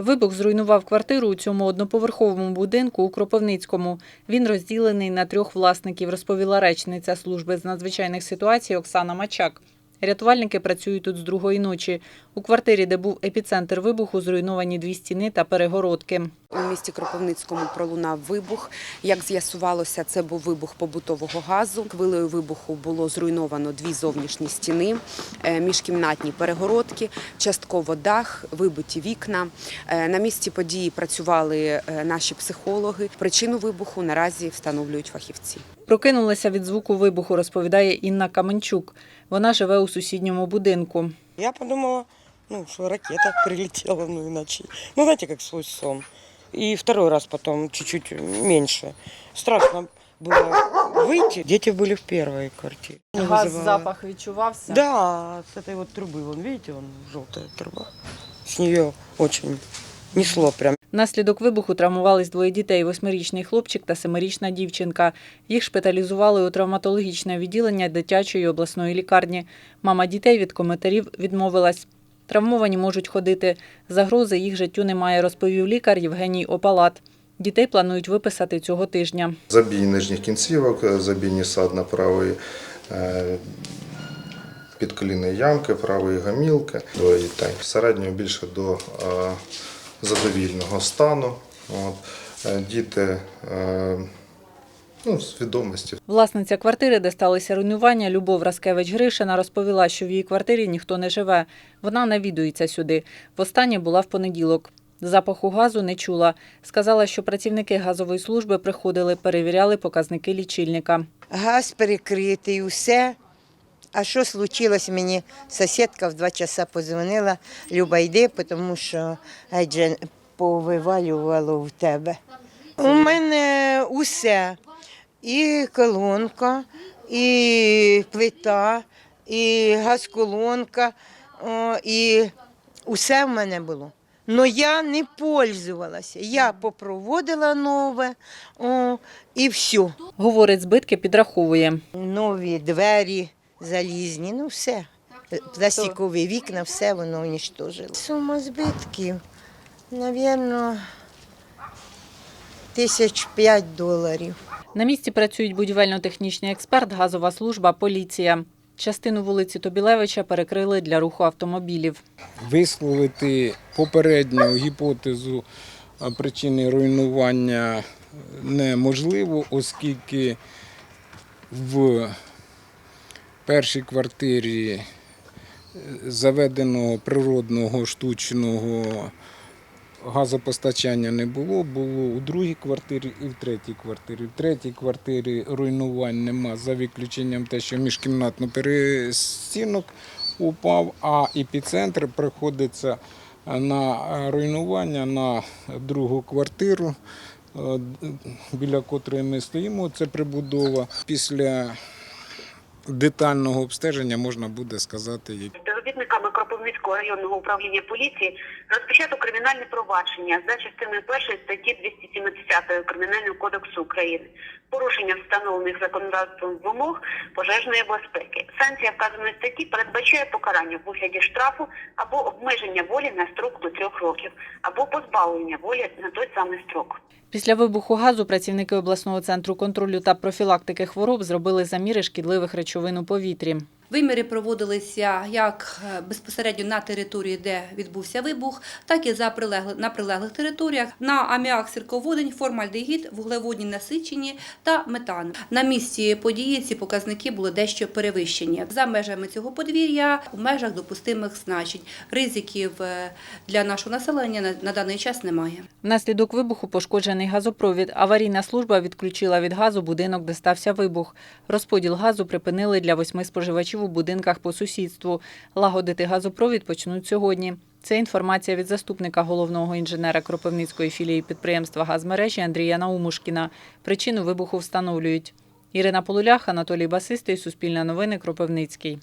Вибух зруйнував квартиру у цьому одноповерховому будинку у Кропивницькому. Він розділений на трьох власників, розповіла речниця служби з надзвичайних ситуацій Оксана Мачак. Рятувальники працюють тут з другої ночі. У квартирі, де був епіцентр вибуху, зруйновані дві стіни та перегородки. У місті Кропивницькому пролунав вибух. Як з'ясувалося, це був вибух побутового газу. Хвилею вибуху було зруйновано дві зовнішні стіни, е, міжкімнатні перегородки, частково дах, вибиті вікна. Е, На місці події працювали е, наші психологи. Причину вибуху наразі встановлюють фахівці. Прокинулася від звуку вибуху, розповідає Інна Каменчук. Вона живе у сусідньому будинку. Я подумала, ну, что ракета прилетела, ну, иначе. Ну, знаете, как свой сон И второй раз потом чуть-чуть меньше. Страшно было выйти. Дети были в первой квартире. Не вызывала. відчувався. Да, с этой вот трубы, вон, видите, вон желтая труба. С нее очень несло прям. Внаслідок вибуху травмувались двоє дітей: восьмирічний хлопчик та семирічна дівчинка. Їх шпиталізували у травматологічне відділення дитячої обласної лікарні. Мама дітей від коментарів відмовилась. Травмовані можуть ходити. Загрози їх життю немає, розповів лікар Євгеній Опалат. Дітей планують виписати цього тижня. Забій нижніх кінцівок, забійні садна правої е, підколінної ямки, правої гамілки, двоє дітей. Середньо більше до е, задовільного стану. Е, Діти ну, свідомості. Власниця квартири, де сталися руйнування, Любов Раскевич Гришина, розповіла, що в її квартирі ніхто не живе. Вона навідується сюди. Востаннє була в понеділок. Запаху газу не чула. Сказала, що працівники газової служби приходили, перевіряли показники лічильника. газ перекритий, усе. А що случилось мені? Сусідка в два часа подзвонила, Люба, йди, тому що повивалювало в тебе. У мене усе. І колонка, і плита, і газколонка, і усе в мене було. Но я не пользувалася. Я попроводила нове о, і все. Говорить, збитки підраховує. Нові двері залізні, ну все. Пластикові вікна, все воно унічтожило. Сума збитків, мабуть, тисяч п'ять доларів. На місці працюють будівельно-технічний експерт, газова служба, поліція. Частину вулиці Тобілевича перекрили для руху автомобілів. висловити попередню гіпотезу причини руйнування неможливо, оскільки в першій квартирі е, заведеного природного штучного газопостачання не було, було у другій квартирі і в третій квартирі. В третій квартирі руйнувань нема за виключенням те, що міжкімнатно перестінок упав, а епіцентр приходиться на руйнування на другу квартиру, е, біля котрої ми стоїмо. Це прибудова. Після детального обстеження можна буде сказати, які районного управління поліції розпочато кримінальне провадження за частиною першої статті 270 Кримінального кодексу України. Порушення встановлених законодавством вимог пожежної безпеки. Санкція вказаної статті передбачає покарання в вигляді штрафу або обмеження волі на строк до трьох років, або позбавлення волі на той самий строк. Після вибуху газу працівники обласного центру контролю та профілактики хвороб зробили заміри шкідливих речовин у повітрі. Виміри проводилися як е, безпосередньо на території, де відбувся вибух, так і за прилегли- на прилеглих територіях на аміак, сірководень, формальдегід, вуглеводні насичені та метан. На місці події ці показники були дещо перевищені. За межами цього подвір'я у межах допустимих значень. Ризиків е, для нашого населення на- даний час немає. Внаслідок вибуху пошкоджений газопровід. Аварійна служба відключила від газу будинок, де стався вибух. Розподіл газу припинили для восьми споживачів у будинках по сусідству. Лагодити газопровід почнуть сьогодні. Це інформація від заступника головного інженера Кропивницької філії підприємства «Газмережі» Андрія Наумушкіна. Причину вибуху встановлюють. Ірина Полулях, Анатолій Басистий, Суспільне новини, Кропивницький.